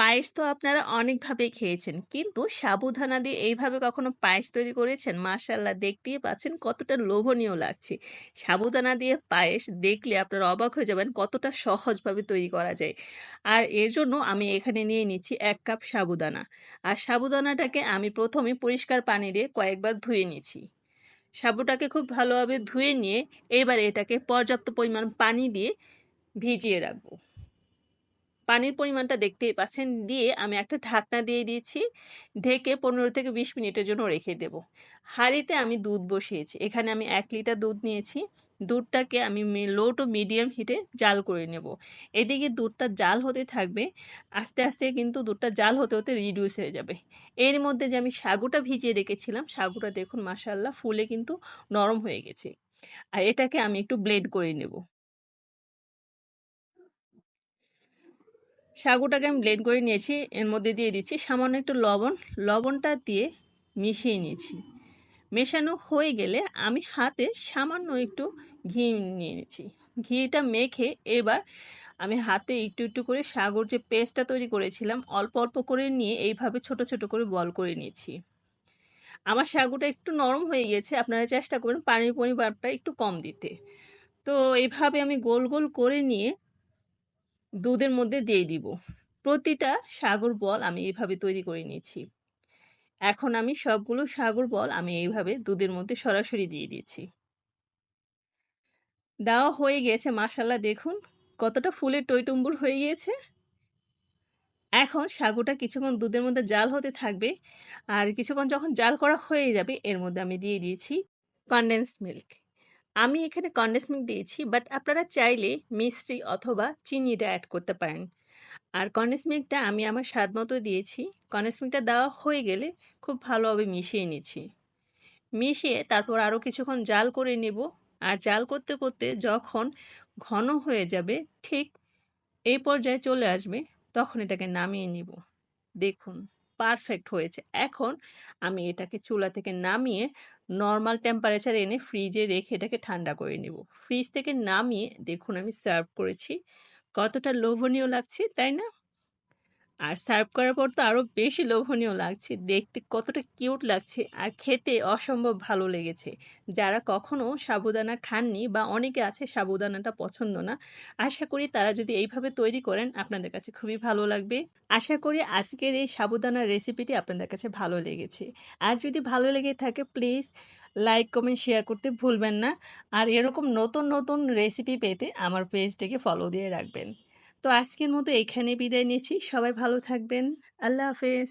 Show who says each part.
Speaker 1: পায়েস তো আপনারা অনেকভাবে খেয়েছেন। কিন্তু সাবুদানা দিয়ে এইভাবে কখনো পায়েস তৈরি করেছেন? মাশাআল্লাহ, দেখতেই পাচ্ছেন কতটা লোভনীয় লাগছে। সাবুদানা দিয়ে পায়েস দেখলে আপনারা অবাক হয়ে যাবেন কতটা সহজভাবে তৈরি করা যায়। আর এর জন্য আমি এখানে নিয়ে নিচ্ছি এক কাপ সাবুদানা। আর সাবুদানাটাকে আমি প্রথমে পরিষ্কার পানি দিয়ে কয়েকবার ধুয়ে নিচ্ছি। সাবুটাকে খুব ভালোভাবে ধুয়ে নিয়ে এবার এটাকে পর্যাপ্ত পরিমাণ পানি দিয়ে ভিজিয়ে রাখব। পানির পরিমাণটা দেখতেই পাচ্ছেন। দিয়ে আমি একটা ঢাকনা দিয়ে দিয়েছি। ঢেকে পনেরো থেকে বিশ মিনিটের জন্য রেখে দেব। হাঁড়িতে আমি দুধ বসিয়েছি। এখানে আমি এক লিটার দুধ নিয়েছি। দুধটাকে আমি লো টু মিডিয়াম হিটে জাল করে নেব। এদিকে দুধটা জাল হতে থাকবে। আস্তে আস্তে কিন্তু দুধটা জাল হতে হতে রিডিউস হয়ে যাবে। এর মধ্যে যে আমি সাগুটা ভিজিয়ে রেখেছিলাম, সাগুটা দেখুন মাসাল্লাহ ফুলে কিন্তু নরম হয়ে গেছে। আর এটাকে আমি একটু ব্লেড করে নেব। সাগুটাকে আমি ব্লেন্ড করে নিয়েছি, এর মধ্যে দিয়ে দিচ্ছি সামান্য একটু লবণ। লবণটা দিয়ে মিশিয়ে নিয়েছি। মেশানো হয়ে গেলে আমি হাতে সামান্য একটু ঘি নিয়ে নিয়েছি। ঘিটা মেখে এবার আমি হাতে একটু একটু করে সাগর যে পেস্টটা তৈরি করেছিলাম, অল্প অল্প করে নিয়ে এইভাবে ছোট ছোট করে বল করে নিয়েছি। আমার সাগুটা একটু নরম হয়ে গিয়েছে, আপনারা চেষ্টা করবেন পানির পরিমাণটা একটু কম দিতে। তো এইভাবে আমি গোল গোল করে নিয়ে দুধের মধ্যে দিয়ে দিব। প্রতিটা সাগর বল আমি এইভাবে তৈরি করে নিয়েছি। এখন আমি সবগুলো সাগর বল আমি এইভাবে দুধের মধ্যে সরাসরি দিয়ে দিয়েছি। দেওয়া হয়ে গিয়েছে মাসাল্লাহ দেখুন, কতটা ফুলের টইটুম্বুর হয়ে গিয়েছে। এখন সাগুটা কিছুক্ষণ দুধের মধ্যে জাল হতে থাকবে আর কিছুক্ষণ যখন জাল করা হয়ে যাবে, এর মধ্যে আমি দিয়ে দিয়েছি কনডেন্স মিল্ক আমি এখানে কন্ডেন্স মিল্ক দিয়েছি বাট আপনারা চাইলে মিষ্টি অথবা চিনিটা অ্যাড করতে পারেন। আর কন্ডেন্স মিল্কটা আমি আমার স্বাদ মতো দিয়েছি। কন্ডেন্স মিল্কটা দেওয়া হয়ে গেলে খুব ভালোভাবে মিশিয়ে নিচ্ছি। মিশিয়ে তারপর আরও কিছুক্ষণ জাল করে নেব। আর জাল করতে করতে যখন ঘন হয়ে যাবে, ঠিক এই পর্যায়ে চলে আসবে, তখন এটাকে নামিয়ে নিব। দেখুন পারফেক্ট হয়েছে। এখন আমি এটাকে চুলা থেকে নামিয়ে নর্মাল টেম্পারেচার এনে ফ্রিজে রেখে এটাকে ঠান্ডা করে নেব। ফ্রিজ থেকে নামিয়ে দেখুন আমি সার্ভ করেছি। কতটা লোভনীয় লাগছে, তাই না? আর সার্ভ করার পর তো আরও বেশি লোভনীয় লাগছে। দেখতে কতটা কিউট লাগছে আর খেতে অসম্ভব ভালো লেগেছে। যারা কখনও সাবুদানা খাননি বা অনেকে আছে সাবুদানাটা পছন্দ না, আশা করি তারা যদি এইভাবে তৈরি করেন, আপনাদের কাছে খুবই ভালো লাগবে। আশা করি আজকের এই সাবুদানার রেসিপিটি আপনাদের কাছে ভালো লেগেছে। আর যদি ভালো লেগে থাকে প্লিজ লাইক কমেন্ট শেয়ার করতে ভুলবেন না। আর এরকম নতুন নতুন রেসিপি পেতে আমার পেজটাকে ফলো দিয়ে রাখবেন। তো আজকের মতো এখানে বিদায় নিয়েছি সবাই ভালো থাকবেন। আল্লাহ হাফেজ।